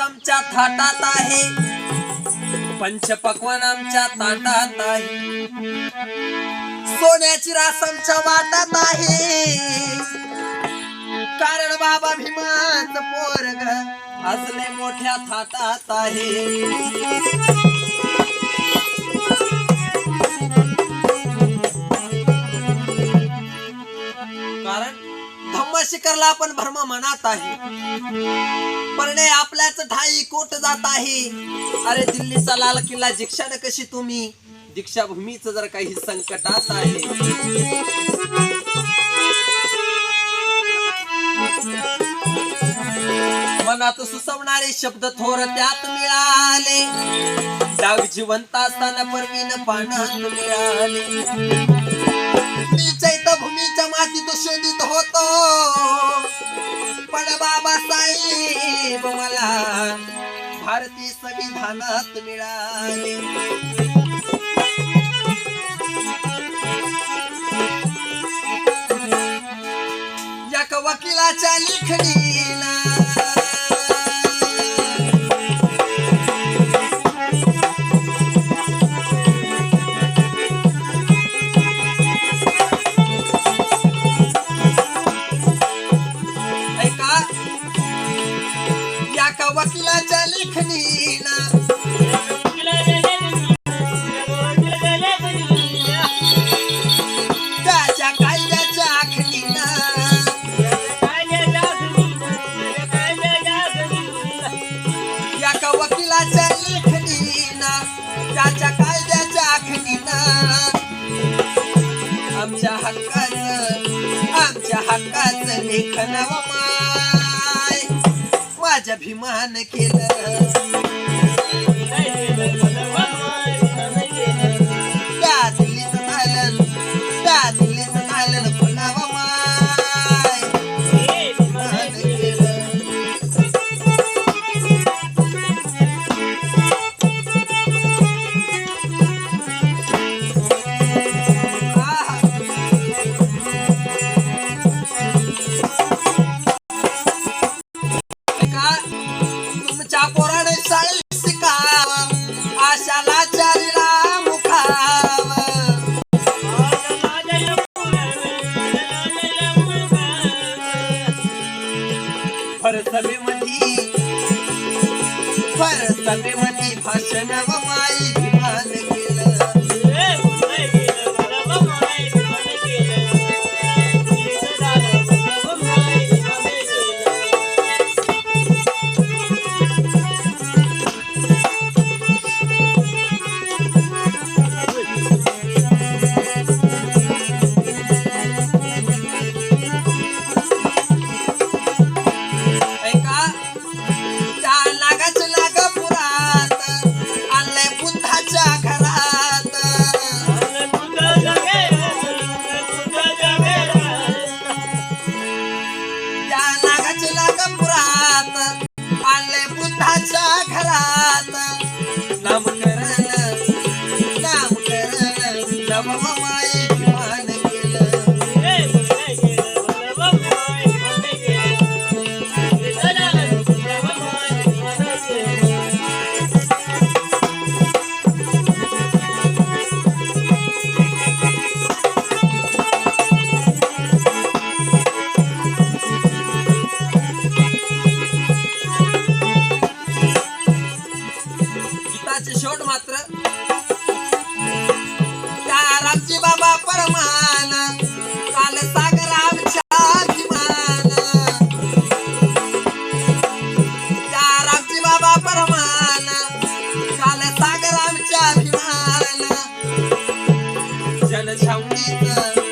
आमच्या थाटात आहे. पंचपक्वान आमच्या ताटात आहे. सोन्याची रास आमच्या वाटात आहे. कारण बाबा भीमाच पोरग असले मोठ्या थाटात आहे. शिखरला आपण भ्रम म्हणत आहे. परणे आपल्याच ठाई कोट जात आहे. अरे दिल्लीचा लाल किल्ला दीक्षाने कशी तुम्ही? दीक्षाभूमीच जर काही संकटात आहे. मनात सुसवणारे शब्द थोर त्यात मिळाले. डाग जिवंत असताना परवीन पानात मिळाले. मी चैतभूमीच्या मातीत शोधित होतो. पण बाबासाहेब मला भारतीय संविधानात मिळाले. या वकिलाच्या लिखणीला या लेखणीला त्याच्या कायद्याच्या आखणीला या का वकिलाच्या लेखणीला त्याच्या कायद्याच्या आखणीला आमच्या हक्काचं आमच्या हक्काचं लेखन व माझ्या भीमान केलं. आशाला चारीला मुखाव फरसभेमध्ये फरसभेमध्ये भाषण Thank you.